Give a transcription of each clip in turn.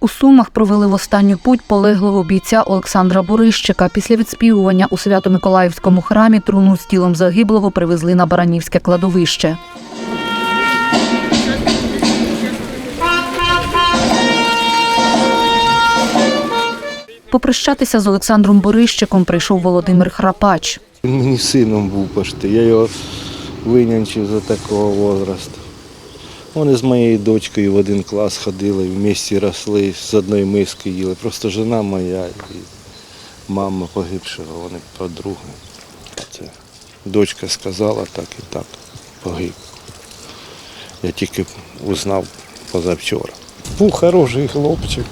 У Сумах провели в останню путь полеглого бійця Олександра Борищика. Після відспівування у Свято-Миколаївському храмі труну з тілом загиблого привезли на Баранівське кладовище. Попрощатися з Олександром Борищиком прийшов Володимир Храпач. Він мені сином був пошти. Я його винянчив за такого возрасту. Вони з моєю дочкою в один клас ходили, в місті росли, з одної миски їли. Просто жена моя і мама погибшого, вони подруги. Це дочка сказала так і так, погиб. Я тільки узнав позавчора. Був хороший хлопчик.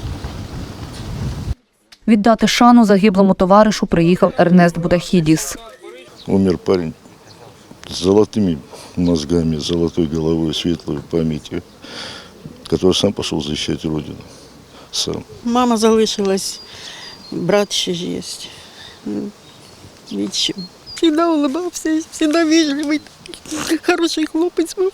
Віддати шану загиблому товаришу приїхав Ернест Будахідіс. Умер парень с золотыми мозгами, золотой головой, светлой памятью, который сам пошел защищать Родину. Сам. Мама залишилась, брат ще ж є. М, Відчим. Всегда улыбався, всегда вежливий, хороший хлопець був.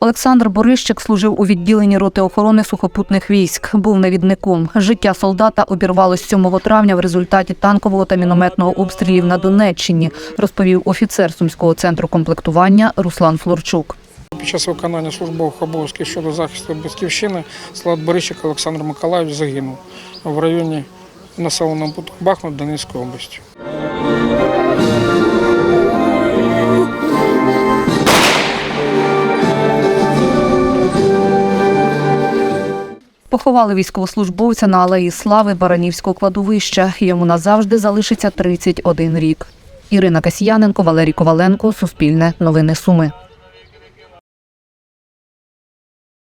Олександр Борищик служив у відділенні роти охорони сухопутних військ. Був навідником. Життя солдата обірвалось 7 травня в результаті танкового та мінометного обстрілів на Донеччині, розповів офіцер сумського центру комплектування Руслан Флорчук. Під час виконання службових обов'язків щодо захисту батьківщини Слад Борищик Олександр Миколаївич загинув в районі населеного пункту Бахмут Донецької області. Поховали військовослужбовця на алеї Слави Баранівського кладовища. Йому назавжди залишиться 31 рік. Ірина Касьяненко, Валерій Коваленко, Суспільне, Новини Суми.